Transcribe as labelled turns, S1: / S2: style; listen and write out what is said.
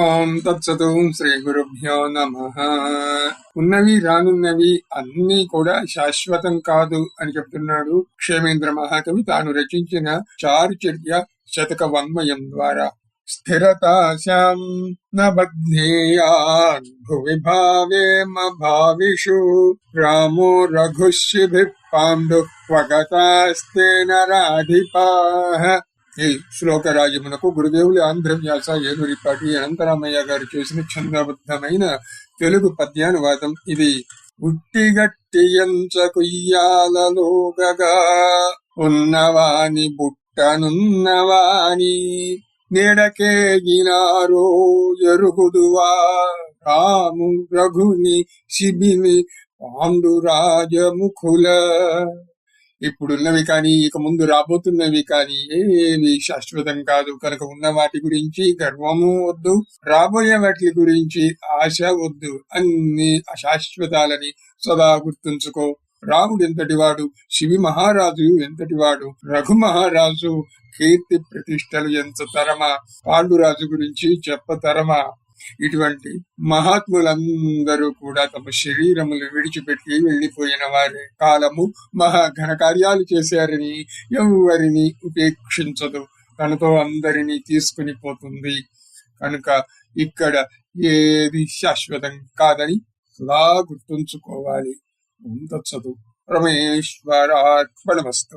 S1: ఓం తత్సతు శ్రీ గురుభ్యో నమ. ఉన్నవి రానున్నవి అన్ని కూడా శాశ్వతం కాదు అని చెప్తున్నాడు క్షేమేంద్ర మహాకవి. తాను రచించిన చారుచర్య శతక వన్మయం ద్వారా స్థిరతాశాం న భువి భావేమ భావిషు రామో రఘుశిభి పాండు క్వగతాస్తేన రాధిపాః. ఈ శ్లోక రాజమునకు గురుదేవులు ఆంధ్రవ్యాస ఏలూరిపాటి అనంతరామయ్య గారు చేసిన ఛందబద్ధమైన తెలుగు పద్యానువాదం ఇది. ఉట్టిగట్టియంచకుయ్యాలలోగగా ఉన్నవాని బుట్టనున్నవాని నీడకేగినారో ఎరుగుదువా రాము రఘుని శిబిని పాండురాజముఖుల ఇప్పుడున్నవి కానీ ఇక ముందు రాబోతున్నవి కానీ ఏవి శాశ్వతం కాదు. కనుక ఉన్న వాటి గురించి గర్వము వద్దు రాబోయే వాటి గురించి ఆశ వద్దు. అన్ని అశాశ్వతాలని సదా గుర్తుంచుకో. రాముడు ఎంతటి వాడు శివి మహారాజు ఎంతటి వాడు రఘు మహారాజు కీర్తి ప్రతిష్టలు ఎంత తరమా? పాండురాజు గురించి చెప్పతరమా ఇటువంటి మహాత్ములందరూ కూడా తమ శరీరములు విడిచిపెట్టి వెళ్ళిపోయిన వారి కాలము మహా ఘన కార్యాలు చేశారని ఎవరిని ఉపేక్షించదు. తనతో అందరినీ తీసుకుని పోతుంది. కనుక ఇక్కడ ఏది శాశ్వతం కాదని సదా గుర్తుంచుకోవాలి. చదువు రమేశ్వరార్పణమస్తు